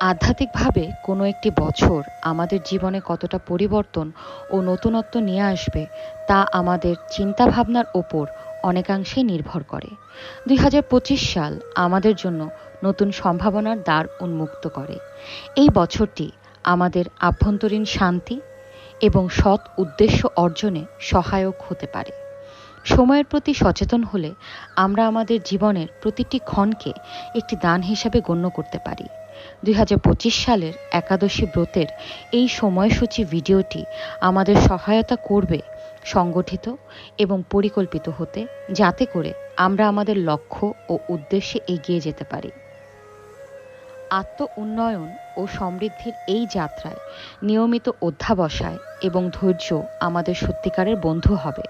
আধ্যাত্মিকভাবে কোনো একটি বছর আমাদের জীবনে কতটা পরিবর্তন ও নতুনত্ব নিয়ে আসবে তা আমাদের চিন্তাভাবনার ওপর অনেকাংশেই নির্ভর করে। দুই হাজার পঁচিশ সাল আমাদের জন্য নতুন সম্ভাবনার দ্বার উন্মুক্ত করে। এই বছরটি আমাদের আভ্যন্তরীণ শান্তি এবং সৎ উদ্দেশ্য অর্জনে সহায়ক হতে পারে। সময়ের প্রতি সচেতন হলে আমরা আমাদের জীবনের প্রতিটি ক্ষণকে একটি দান হিসাবে গণ্য করতে পারি। দুই হাজার পঁচিশ সালের একাদশী ব্রতের এই সময়সূচি ভিডিওটি আমাদের সহায়তা করবে সংগঠিত এবং পরিকল্পিত হতে, যাতে করে আমরা আমাদের লক্ষ্য ও উদ্দেশ্যে এগিয়ে যেতে পারি। আত্ম উন্নয়ন ও সমৃদ্ধির এই যাত্রায় নিয়মিত অধ্যাবসায় এবং ধৈর্য আমাদের সত্যিকারের বন্ধু হবে।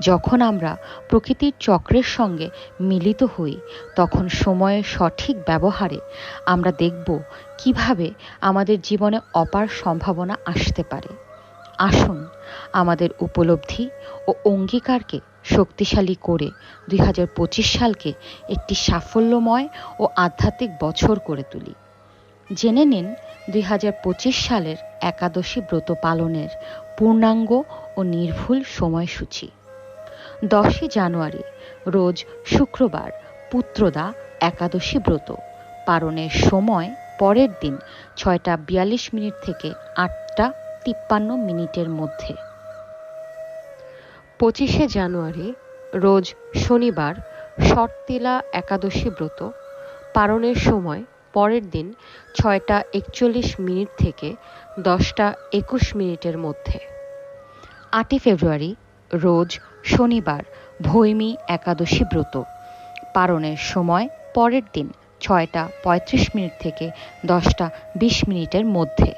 যখন আমরা প্রকৃতির চক্রের সঙ্গে মিলিত হই, তখন সময়ের সঠিক ব্যবহারে আমরা দেখব কীভাবে আমাদের জীবনে অপার সম্ভাবনা আসতে পারে। আসুন আমাদের উপলব্ধি ও অঙ্গীকারকে শক্তিশালী করে দুই হাজার পঁচিশ সালকে একটি সাফল্যময় ও আধ্যাত্মিক বছর করে তুলি। জেনে নিন, দুই হাজার পঁচিশ সালের একাদশী ব্রত পালনের পূর্ণাঙ্গ ও নির্ভুল সময়সূচি। দশই জানুয়ারি, রোজ শুক্রবার, পুত্রদা একাদশী ব্রত। পালনের সময় পরের দিন ছয়টা বিয়াল্লিশ মিনিট থেকে আটটা তিপ্পান্ন মিনিটের মধ্যে। পঁচিশে জানুয়ারি, রোজ শনিবার, শর্তিলা একাদশী ব্রত পালনের সময়, পরের দিন ছয়টা একচল্লিশ মিনিট থেকে দশটা একুশ মিনিটের মধ্যে। আটই ফেব্রুয়ারি, রোজ শনিবার, ভৈমী একাদশী ব্রত পালনের সময়, পরের দিন ছয়টা পঁয়ত্রিশ মিনিট থেকে দশটা বিশ মিনিটের মধ্যে।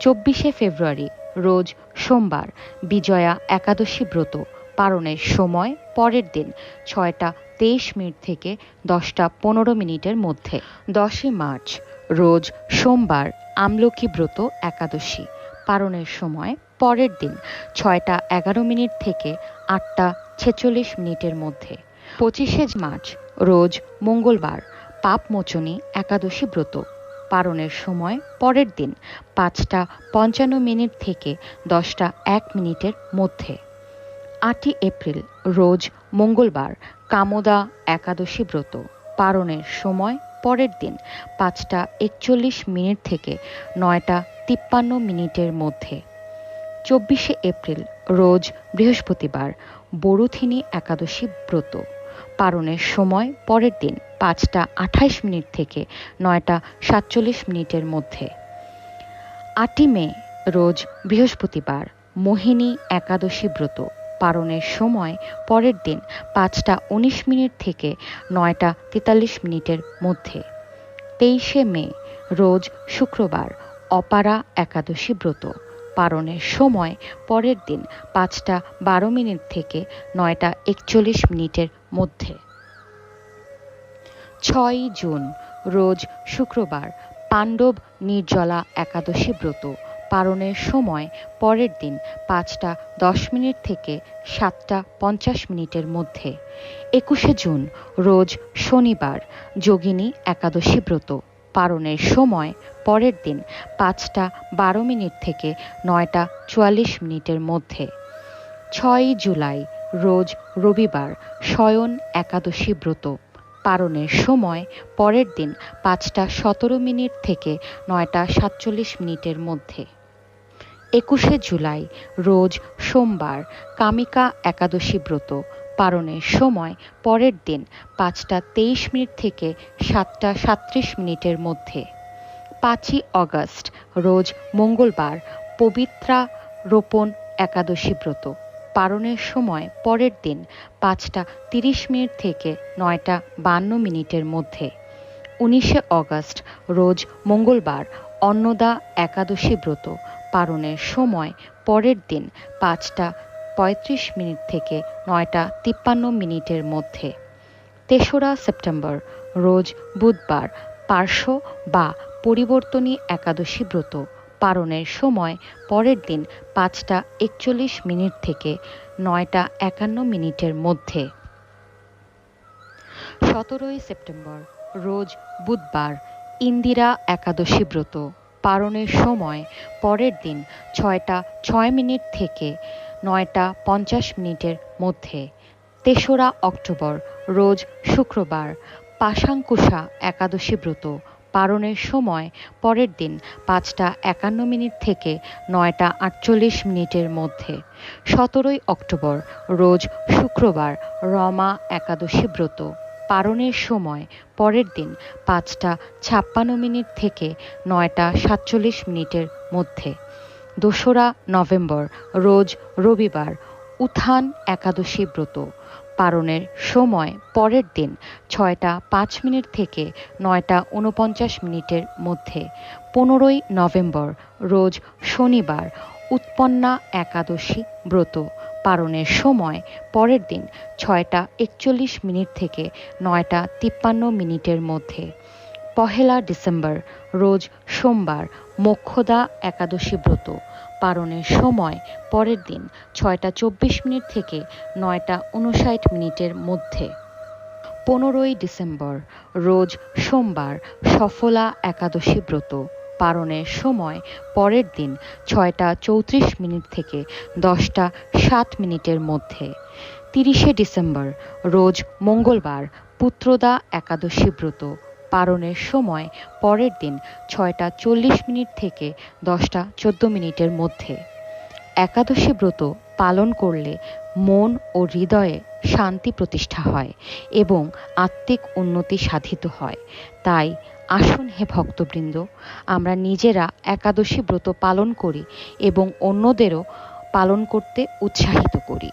চব্বিশে ফেব্রুয়ারি রোজ সোমবার, বিজয়া একাদশী ব্রত পালনের সময় পরের দিন ছয়টা তেইশ মিনিট থেকে দশটা পনেরো মিনিটের মধ্যে। দশই মার্চ, রোজ সোমবার আমলকি ব্রত একাদশী পালনের সময় পরের দিন ছয়টা এগারো মিনিট থেকে আটটা ছেচল্লিশ মিনিটের মধ্যে। পঁচিশে মার্চ, রোজ মঙ্গলবার পাপমোচনী একাদশী ব্রত পালনের সময় পরের দিন পাঁচটা পঞ্চান্ন মিনিট থেকে দশটা এক মিনিটের মধ্যে। আটই এপ্রিল, রোজ মঙ্গলবার, কামদা একাদশী ব্রত পালনের সময় পরের দিন পাঁচটা একচল্লিশ মিনিট থেকে নয়টা তিপ্পান্ন মিনিটের মধ্যে। চব্বিশে এপ্রিল, রোজ বৃহস্পতিবার, বরুথিনী একাদশী ব্রত। পালনের সময় পরের দিন পাঁচটা আঠাইশ মিনিট থেকে নয়টা সাতচল্লিশ মিনিটের মধ্যে। আটই মে, রোজ বৃহস্পতিবার, মোহিনী একাদশী ব্রত, পারণের সময় পরের দিন পাঁচটা উনিশ মিনিট থেকে নয়টা তেতাল্লিশ মিনিটের মধ্যে। তেইশে মে, রোজ শুক্রবার, অপারা একাদশী ব্রত। পালনের সময় পরের দিন পাঁচটা বারো মিনিট থেকে নয়টা একচল্লিশ মিনিটের মধ্যে। ছয়ই জুন, রোজ শুক্রবার, পাণ্ডব নির্জলা একাদশী ব্রত পালনের সময় পরের দিন পাঁচটা দশ মিনিট থেকে সাতটা পঞ্চাশ মিনিটের মধ্যে। একুশে জুন, রোজ শনিবার, যোগিনী একাদশী ব্রত পালনের সময় পরের দিন পাঁচটা বারো মিনিট থেকে নয়টা চুয়াল্লিশ মিনিটের মধ্যে। ছয়ই জুলাই, রোজ রবিবার, শয়ন একাদশী ব্রত। পারণের সময় পরের দিন পাঁচটা সতেরো মিনিট থেকে নয়টা সাতচল্লিশ মিনিটের মধ্যে। একুশে জুলাই, রোজ সোমবার, কামিকা একাদশী ব্রত। পালনের সময় পরের দিন পাঁচটা তেইশ মিনিট থেকে সাতটা সাত্রিশ মিনিটের মধ্যে। পাঁচই অগস্ট, রোজ মঙ্গলবার, পবিত্রা রোপণ একাদশী ব্রত। পালনের সময় পরের দিন পাঁচটা তিরিশ মিনিট থেকে নয়টা বান্ন মিনিটের মধ্যে। উনিশে অগস্ট, রোজ মঙ্গলবার, অন্নদা একাদশী ব্রত। পালনের সময় পরের দিন পাঁচটা পঁয়ত্রিশ মিনিট থেকে নয়টা তিপ্পান্ন মিনিটের মধ্যে। তেসরা সেপ্টেম্বর, রোজ বুধবার, পার্শ্ব বা পরিবর্তনী একাদশী ব্রত। পালনের সময় পরের দিন পাঁচটা একচল্লিশ মিনিট থেকে নয়টা একান্ন মিনিটের মধ্যে। সতেরোই সেপ্টেম্বর, রোজ বুধবার, ইন্দিরা একাদশী ব্রত। পালনের সময় পরের দিন ছয়টা ছয় মিনিট থেকে নয়টা পঞ্চাশ মিনিটের মধ্যে। তেসরা অক্টোবর, রোজ শুক্রবার, পাশাঙ্কুশা একাদশী ব্রত পালনের সময় পরের দিন পাঁচটা একান্ন মিনিট থেকে নয়টা আটচল্লিশ মিনিটের মধ্যে। সতেরোই অক্টোবর, রোজ শুক্রবার, রমা একাদশী ব্রত পালনের সময় পরের দিন পাঁচটা ছাপ্পান্ন মিনিট থেকে নয়টা সাতচল্লিশ মিনিটের মধ্যে। দোসরা নভেম্বর, রোজ রবিবার, উত্থান একাদশী ব্রত। পালনের সময় পরের দিন ছয়টা পাঁচ মিনিট থেকে নয়টা উনপঞ্চাশ মিনিটের মধ্যে। পনেরোই নভেম্বর, রোজ শনিবার, উৎপন্না একাদশী ব্রত। পালনের সময় পরের দিন ছয়টা একচল্লিশ মিনিট থেকে নয়টা তিপ্পান্ন মিনিটের মধ্যে। পহেলা ডিসেম্বর, রোজ সোমবার মোক্ষদা একাদশী ব্রত। পালনের সময়, পরের দিন, ছয়টা চব্বিশ মিনিট থেকে নয়টা উনষাট মিনিটের মধ্যে। পনেরোই ডিসেম্বর, রোজ সোমবার, সফলা একাদশী ব্রত। পালনের সময়, পরের দিন, ছয়টা চৌত্রিশ মিনিট থেকে দশটা সাত মিনিটের মধ্যে। তিরিশে ডিসেম্বর, রোজ মঙ্গলবার, পুত্রদা একাদশী ব্রত। পালনের সময়, পরের দিন ছয়টা চল্লিশ মিনিট থেকে দশটা চোদ্দ মিনিটের মধ্যে। একাদশী ব্রত পালন করলে মন ও হৃদয়ে শান্তি প্রতিষ্ঠা হয় এবং আত্মিক উন্নতি সাধিত হয়। তাই আসুন হে ভক্তবৃন্দ, আমরা নিজেরা একাদশী ব্রত পালন করি এবং অন্যদেরও পালন করতে উৎসাহিত করি।